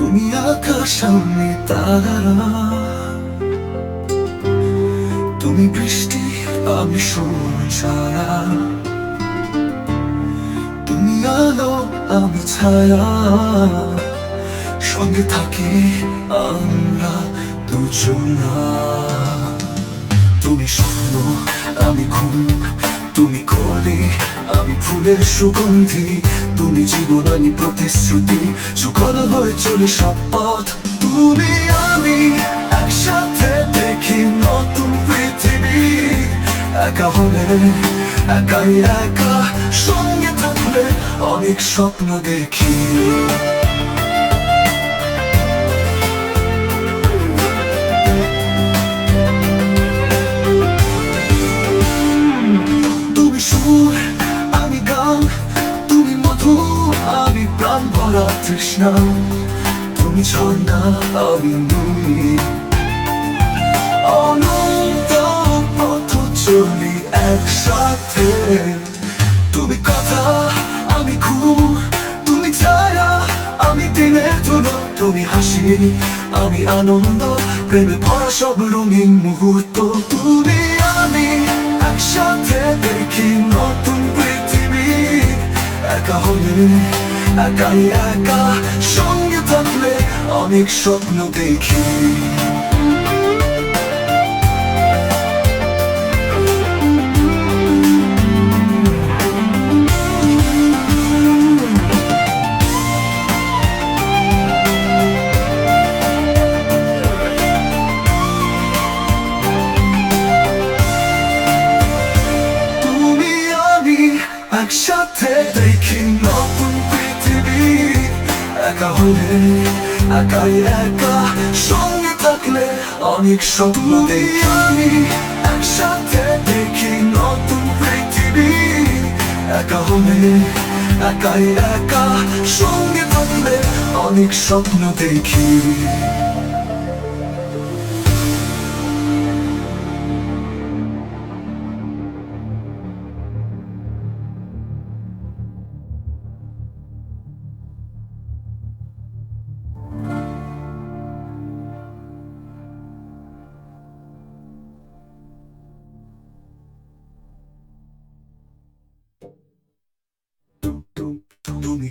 তুমি আকাশ আমি তারা। তুমি বৃষ্টি, আমি সূর্যারা তুমি আলো, আমি ছায়া। সঙ্গে থাকি আমরা দুজনা। তুমি স্বপ্ন, আমি ঘুম, তুমি কলি। আমি ফুলের সুগন্ধি, তুমি জীবন আমি প্রতিশ্রুতি। সুকল হয়ে চলে সব পথ। তুমি আমি একসাথে দেখি নতুন পৃথিবী। একা হলে, একাই একা, সঙ্গে থাকলে অনেক স্বপ্ন দেখি। তৃষ্ণা তুমি ঝর্ণা আমি অনন্ত পথ চলি একসাথে। তুমি কথা, আমি ঘুম, তুমি ছায়া, আমি দিনের ধুলো তুমি হাসি, আমি আনন্দ, প্রেমে ভরা সব রঙিন মুহূর্ত। তুমি আমি একসাথে দেখি নতুন পৃথিবী, একা হলে একাই একা সঙ্গে থাকলে অনেক স্বপ্ন দেখি। দেখি নতুন পৃথিবী একা হলে একাই একা সঙ্গে থাকলে অনেক স্বপ্ন আমি একসাথে দেখি নতুন পৃথিবী। একা হলে একাই একা সঙ্গে থাকলে অনেক স্বপ্ন দেখি। তুমি